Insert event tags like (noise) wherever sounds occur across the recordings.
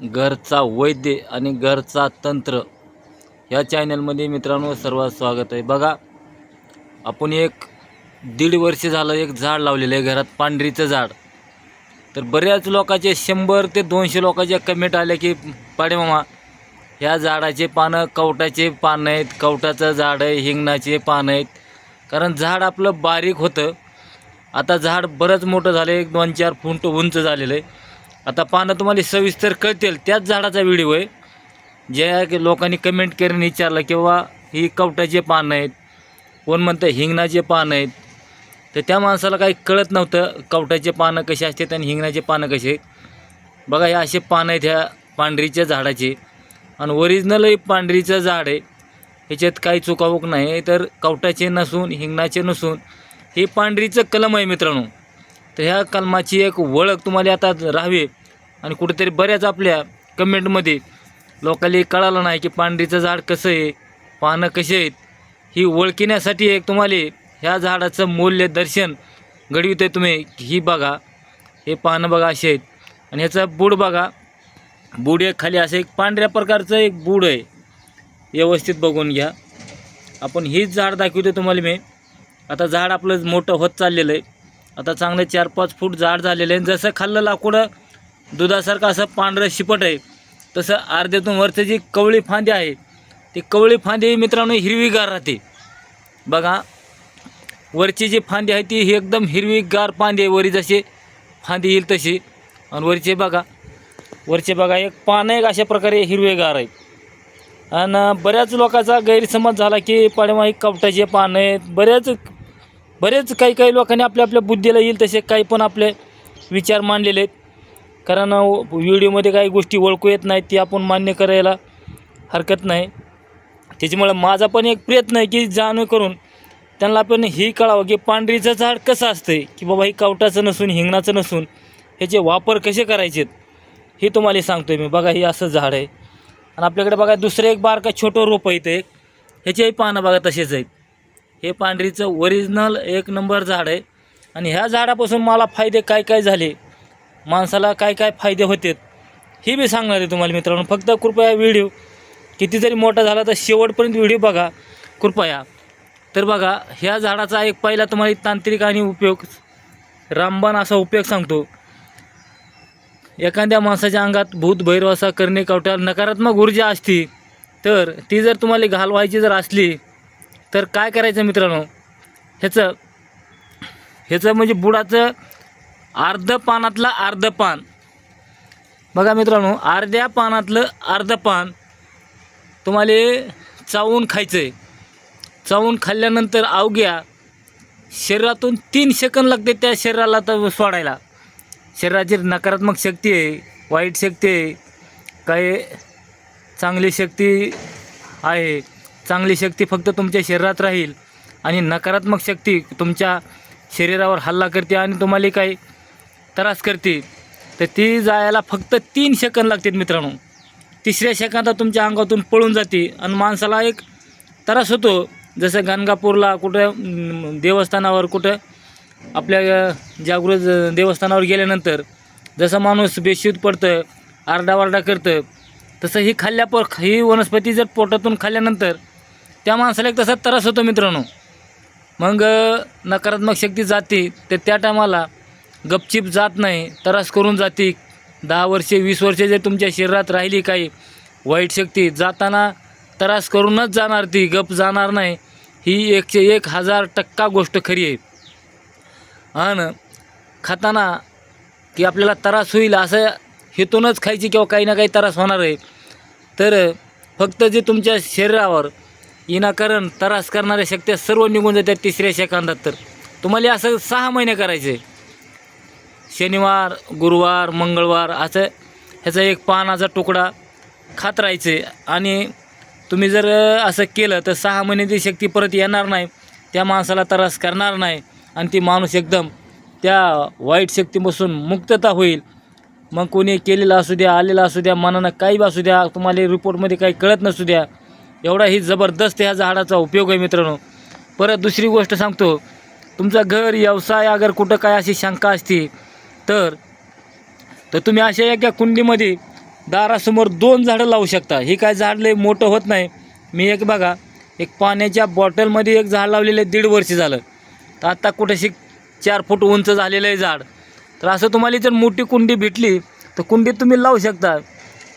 घरचा वैद्य आणि घरचा तंत्र ह्या चॅनलमध्ये मित्रांनो सर्वात स्वागत आहे. बघा आपण एक दीड वर्ष झालं एक झाड लावलेलं आहे घरात पांढरीचं झाड. तर बऱ्याच लोकांचे शंभर ते दोनशे लोकांच्या कमेंट आल्या की पाडे मामा ह्या झाडाचे पानं कवटाचे पानं आहेत कवटाचं झाड आहे हिंगणाचे पानं आहेत. कारण झाड आपलं बारीक होतं. आता झाड बरंच मोठं झालं एक दोन चार फूट उंच झालेलं आहे. आता पानं तुम्हाला सविस्तर कळतील. त्याच झाडाचा व्हिडिओ आहे. ज्या की लोकांनी कमेंट करून विचारलं किंवा ही कवटाचे पानं आहेत. कोण म्हणतं हिंगणाचे पानं आहेत. तर त्या माणसाला काही कळत नव्हतं कवटाचे पानं कसे असतात आणि हिंगणाचे पानं कसे आहेत. बघा हे असे पानं आहेत ह्या पांढरीच्या झाडाचे. आणि ओरिजिनलही पांढरीचं झाड आहे. ह्याच्यात काही चुकावूक नाही. तर कवटाचे नसून हिंगणाचे नसून हे पांढरीचं कलम आहे मित्रांनो. तर ह्या कलमाची एक ओळख तुम्हाला आता राहावी. आणि कुठेतरी बऱ्याच आपल्या कमेंटमध्ये लोकांनी कळालं नाही की पांढरीचं झाड कसं आहे पानं कसे आहेत. ही ओळखण्यासाठी एक तुम्हाला ह्या झाडाचं मूल्य दर्शन घडवित आहे तुम्ही. ही बघा. हे पानं बघा असे आहेत. आणि ह्याचं बूड बघा. बूड एक खाली असं एक पांढऱ्या प्रकारचं एक बूड आहे. व्यवस्थित बघून घ्या. आपण हीच झाड दाखवतो तुम्हाला मी. आता झाड आपलं मोठं होत चाललेलं आहे. आता चांगले चार पाच फूट जाड झालेले आहे. जसं खाल्लं लाकूड दुधासारखं असं पांढरं शिपट आहे तसं अर्ध्यातून वरचं जी कवळी फांदी आहे ती कवळी फांदी मित्रांनो हिरवीगार राहते. बघा वरची जी फांदी आहे ती ही एकदम हिरवीगार फांदी आहे. वरी जशी फांदी येईल तशी. आणि वरचे बघा वरचे बघा एक पानं एक अशा प्रकारे हिरवेगार आहे आणि बऱ्याच लोकांचा गैरसमज झाला की पाडेमाही कवटाचे पानं आहेत. बऱ्याच बरेच काही काही लोकांनी आपल्या आपल्या बुद्धीला येईल तसे काही पण आपले विचार मांडलेले आहेत. कारण व्हिडिओमध्ये काही गोष्टी ओळखू येत नाहीत ती आपण मान्य करायला हरकत नाही. त्याच्यामुळे माझा पण एक प्रयत्न आहे की जाणून करून त्यांना आपण ही कळावं की पांढरीचं झाड कसं असतं की बाबा हे कवटाचं नसून हिंगणाचं नसून ह्याचे वापर कसे करायचेत हे तुम्हाला सांगतो आहे मी. बघा हे असं झाड आहे. आणि आपल्याकडे बघा दुसरं एक बारका छोटं रोपं आहे ते ह्याचेही पानं बघा तसेच आहेत. हे पांढरीचं ओरिजिनल एक नंबर झाड आहे. आणि ह्या झाडापासून मला फायदे काय काय झाले? माणसाला काय काय फायदे होते हे बी सांगणार आहे तुम्हाला मित्रांनो. फक्त कृपया व्हिडिओ किती जरी मोठा झाला तर शेवटपर्यंत व्हिडिओ बघा. कृपया. तर बघा ह्या झाडाचा एक पहिला तुम्हाला तांत्रिक आणि उपयोग रामबाण असा उपयोग सांगतो. एखाद्या माणसाच्या अंगात भूत भैरवासा करणे कवट्याला नकारात्मक ऊर्जा असती तर ती जर तुम्हाला घालवायची जर असली तर काय करायचं मित्रांनो? ह्याचं ह्याचं म्हणजे बुडाचं अर्ध पानातलं अर्ध पान. बघा मित्रांनो अर्ध्या पानातलं अर्ध पान तुम्हाला चावून खायचं आहे चावून खाल्ल्यानंतर अवघ्या शरीरातून तीन सेकंद लागते त्या शरीराला तर सोडायला. शरीराची नकारात्मक शक्ती आहे वाईट शक्ती आहे काही चांगली शक्ती आहे. चांगली शक्ती फक्त तुमच्या शरीरात राहील आणि नकारात्मक शक्ती तुमच्या शरीरावर हल्ला करते आणि तुम्हाला काही त्रास करते. तर ती जायला फक्त तीन सेकंद लागतात मित्रांनो. तिसऱ्या सेकंदात तुमच्या अंगातून पळून जाते आणि माणसाला एक त्रास होतो. जसं गाणगापूरला कुठं देवस्थानावर कुठं आपल्या जागृत देवस्थानावर गेल्यानंतर जसं माणूस बेशुद्ध पडतं आरडावारडा करतं तसं ही खाल्ल्यापर ही वनस्पती जर पोटातून खाल्ल्यानंतर त्या माणसाला एक तसा त्रास होतो मित्रांनो. मग नकारात्मक शक्ती जाते तर त्या टायमाला गपचिप जात नाही त्रास करून जाते. दहा वर्षे वीस वर्षे जर तुमच्या शरीरात राहिली काही वाईट शक्ती जाताना त्रास करूनच जाणार ती गप जाणार नाही. ही एकशे एक हजार टक्का गोष्ट खरी आहे. आणि खाताना की आपल्याला त्रास होईल असं हेतूनच खायची किंवा काही ना काही त्रास होणार आहे. तर फक्त जे तुमच्या शरीरावर विनाकारण त्रास करणाऱ्या शक्त्या सर्व निघून जातात तिसऱ्या सेकंदात तर. तुम्हाला असं सहा महिने करायचे. शनिवार गुरुवार मंगळवार असं ह्याचा एक पानाचा तुकडा खात राहायचे. आणि तुम्ही जर असं केलं तर सहा महिने ती शक्ती परत येणार नाही. त्या माणसाला त्रास करणार नाही. आणि ती माणूस एकदम त्या वाईट शक्तीपासून मुक्तता होईल. मग कोणी केलेलं असू द्या आलेलं असू द्या मनानं काही बी असू द्या तुम्हाला रिपोर्टमध्ये काही कळत नसू द्या. एवढा ही जबरदस्त ह्या झाडाचा उपयोग आहे मित्रांनो. परत दुसरी गोष्ट सांगतो तुमचं घर व्यवसाय अगर कुठं काय अशी शंका असती तर तर तुम्ही अशा एका कुंडीमध्ये दारासमोर दोन झाडं लावू शकता. हे काय झाड लय मोठं होत नाही. मी एक बघा एक पाण्याच्या बॉटलमध्ये एक झाड लावलेलं आहे दीड वर्ष झालं. तर आत्ता कुठेशी चार फूट उंच झालेलं आहे झाड. तर असं तुम्हाला जर मोठी कुंडी भेटली तर कुंडीत तुम्ही लावू शकता.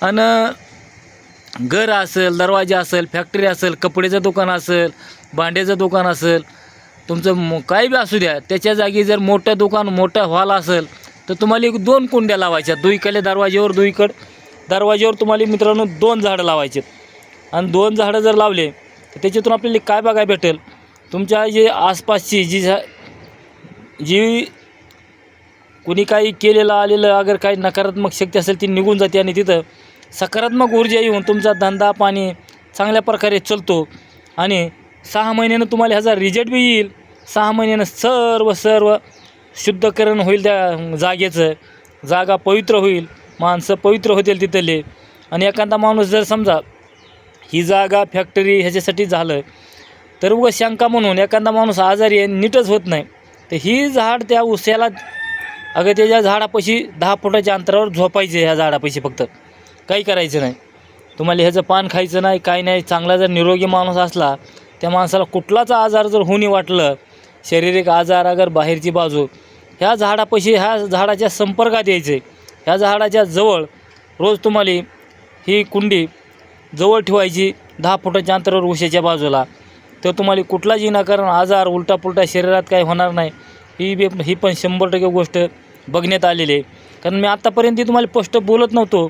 आणि घर असेल दरवाजा असेल फॅक्टरी असेल कपड्याचं दुकान असेल भांड्याचं दुकान असेल तुमचं मो काही बी असू द्या त्याच्या जागी जर मोठं दुकान मोठं हॉल असेल तर तुम्हाला एक दोन कुंड्या लावायच्या. दुईकडे दरवाजेवर दुईकड दरवाजेवर तुम्हाला मित्रांनो दोन झाडं लावायचे. आणि दोन झाडं जर लावले तर त्याच्यातून आपल्याला काय बघायला भेटेल? तुमच्या जे आसपासची जी झा जी कुणी काही केलेलं आलेलं अगर काही नकारात्मक शक्ती असेल ती निघून जाते आणि तिथं सकारात्मक ऊर्जा येऊन तुमचा धंदा पाणी चांगल्या प्रकारे चलतो. आणि सहा महिन्यानं तुम्हाला ह्याचा रिजल्ट बी येईल. सहा महिन्यानं सर्व सर्व शुद्धकरण होईल त्या जागेचं. जागा पवित्र होईल. माणसं पवित्र होतील तिथले. आणि एखादा माणूस जर समजा ही जागा फॅक्टरी ह्याच्यासाठी झालं तर उगा शंका म्हणून एखादा माणूस आजारी आहे नीटच होत नाही. तर ही झाड त्या उस्याला अगं त्याच्या झाडापाशी दहा फुटाच्या अंतरावर झोपायचे ह्या झाडापाशी फक्त. काही करायचं नाही. तुम्हाला ह्याचं पान खायचं नाही काही नाही. चांगला जर निरोगी माणूस असला त्या माणसाला कुठलाच आजार जर होणे वाटलं शारीरिक आजार अगर बाहेरची बाजू ह्या झाडापाशी ह्या झाडाच्या संपर्कात यायचे. ह्या झाडाच्या जवळ रोज तुम्हाला ही कुंडी जवळ ठेवायची दहा फुटाच्या अंतरावर उशाच्या बाजूला. तर तुम्हाला कुठलाच विनाकारण आजार उलटापुलटा शरीरात काही होणार नाही. ही बी ही पण शंभर टक्के गोष्ट बघण्यात आलेली आहे. कारण मी आत्तापर्यंत तुम्हाला स्पष्ट बोलत नव्हतो.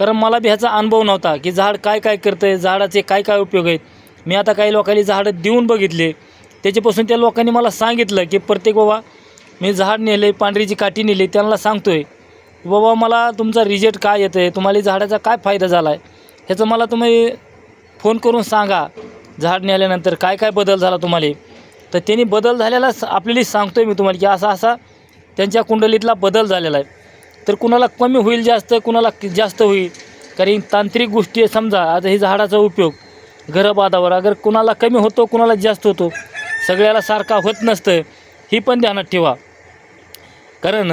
कारण मला बी ह्याचा अनुभव नव्हता की झाड काय काय करतं आहे झाडाचे काय काय उपयोग आहेत. मी आता काही लोकांनी झाडं देऊन बघितले. त्याच्यापासून त्या लोकांनी मला सांगितलं की प्रत्येक बाबा मी झाड नेले पांढरीची काठी नेली त्यांना सांगतो आहे बाबा मला तुमचा रिजेक्ट काय येतं आहे तुम्हाला झाडाचा काय फायदा झाला आहे ह्याचं मला तुम्ही फोन करून सांगा झाड नेल्यानंतर काय काय बदल झाला तुम्हाला? तर त्यांनी बदल झालेला आपल्याला सांगतो आहे मी तुम्हाला की असा असा त्यांच्या कुंडलीतला बदल झालेला आहे. तर कुणाला कमी होईल जास्त कुणाला जास्त होईल? कारण तांत्रिक गोष्टी आहे समजा आता हे झाडाचा उपयोग घरबादावर अगर कुणाला कमी होतो कुणाला जास्त होतो सगळ्याला सारखा होत नसतं ही पण ध्यानात ठेवा. कारण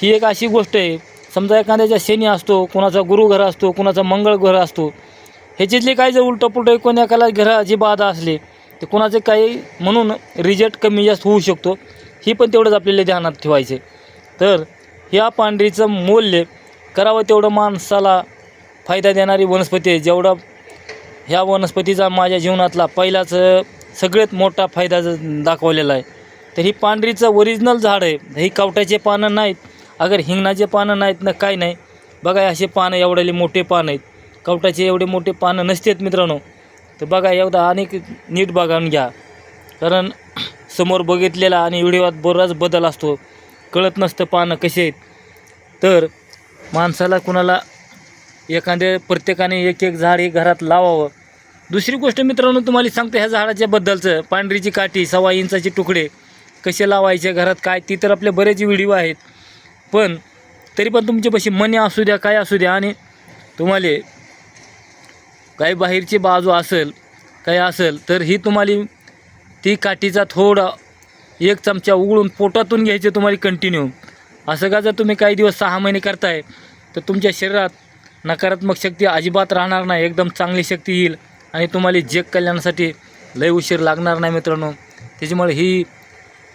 ही एक अशी गोष्ट आहे समजा एखाद्याच्या शनी असतो कुणाचा गुरुघर असतो कुणाचा मंगळ ग्रह असतो ह्याच्यातले काही जर उलटं पुलटं कोणी एकाला ग्रहाची बाधा असली तर कुणाचे काही म्हणून रिजेक्ट कमी जास्त होऊ शकतो ही पण तेवढंच आपल्याला ध्यानात ठेवायचे तर या पांढरीचं मूल्य करावं तेवढं माणसाला फायदा देणारी वनस्पती आहे. जेवढा ह्या वनस्पतीचा माझ्या जीवनातला पहिलाच सगळ्यात मोठा फायदा दाखवलेला आहे. तर ही पांढरीचं ओरिजिनल झाड आहे. ही कावटाचे पानं नाहीत अगर हिंगणाचे पानं नाहीत ना काय नाही. बघा असे पानं एवढ्याले मोठे पानं आहेत. कवटाचे एवढे मोठे पानं नसतेत मित्रांनो. तर बघा एवढा अनेक नीट बघावून घ्या. कारण (clears throat) समोर बघितलेला आणि व्हिडिओत बराच बदल असतो. कळत नसतं पानं कसे आहेत. तर माणसाला कुणाला एखाद्या प्रत्येकाने एक एक झाड हे घरात लावावं. दुसरी गोष्ट मित्रांनो तुम्हाला सांगतो ह्या झाडाच्या बद्दलचं. पांढरीची काठी सव्वा इंचाचे तुकडे कसे लावायचे घरात काय ती तर आपले बरेच व्हिडिओ आहेत. पण तरी पण तुमच्यापाशी मनी असू द्या काय असू द्या आणि तुम्हाला काही बाहेरची बाजू असेल काही असेल तर ही तुम्हाला ती काठीचा थोडा एक चमचा उघडून पोटातून घ्यायचे तुम्हाला कंटिन्यू असं का जर तुम्ही काही दिवस सहा महिने करताय तर तुमच्या शरीरात नकारात्मक शक्ती अजिबात राहणार नाही एकदम चांगली शक्ती येईल आणि तुम्हाला जग कल्याणासाठी लय उशीर लागणार नाही मित्रांनो. त्याच्यामुळे ही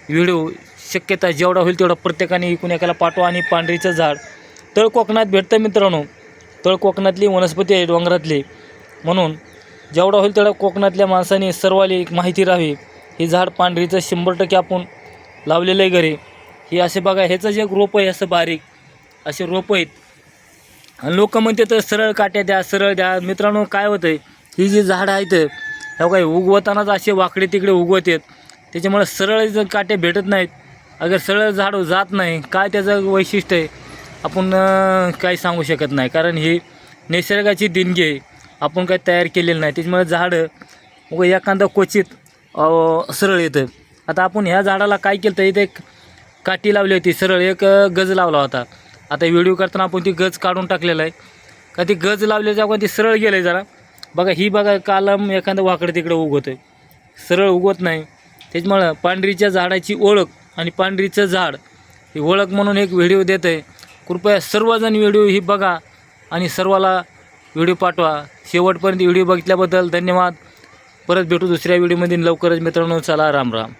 व्हिडिओ शक्यता जेवढा होईल तेवढा प्रत्येकाने इकून एकाला पाठवा आणि पांढरीचं झाड. तळ कोकणात भेटतं मित्रांनो. तळ कोकणातली वनस्पती आहे डोंगरातली. म्हणून जेवढा होईल तेवढा कोकणातल्या माणसाने सर्वाला एक माहिती राहावी. हे झाड पांढरीचं शंभर टक्के आपण लावलेलं आहे घरी. हे असे बघा ह्याचं जे रोपं आहे असं बारीक असे रोपं आहेत. आणि लोक म्हणते तर सरळ काट्या द्या सरळ द्या. मित्रांनो काय होतं आहे ही जी झाडं आहेत ह्या काही उगवतानाच असे वाकडे तिकडे उगवत आहेत. त्याच्यामुळे सरळ जर काट्या भेटत नाहीत अगर सरळ झाड जात नाही काय त्याचं वैशिष्ट्य आहे आपण काही सांगू शकत नाही. कारण ही निसर्गाची देणगी आहे. आपण काही तयार केलेलं नाही. त्याच्यामुळे झाडं एखादा एखादं क्वचित सरळ येतं आता आपण ह्या झाडाला काय केलं तर इथे एक काठी लावली होती सरळ एक गज लावला होता. आता व्हिडिओ करताना आपण ती गज काढून टाकलेला आहे. का ती गज लावल्याच्या आपण ती सरळ गेलं आहे जरा. बघा ही बघा कालम एखादं वाकडं तिकडं उगवतं सरळ उगवत नाही. त्याच्यामुळं पांढरीच्या झाडाची ओळख आणि पांढरीचं झाड ही ओळख म्हणून एक व्हिडिओ देत आहे कृपया सर्वजण व्हिडिओ ही बघा आणि सर्वाला व्हिडिओ पाठवा. शेवटपर्यंत व्हिडिओ बघितल्याबद्दल धन्यवाद. परत भेटू दुसऱ्या व्हिडिओमध्ये लवकरच मित्रांनो चला राम राम.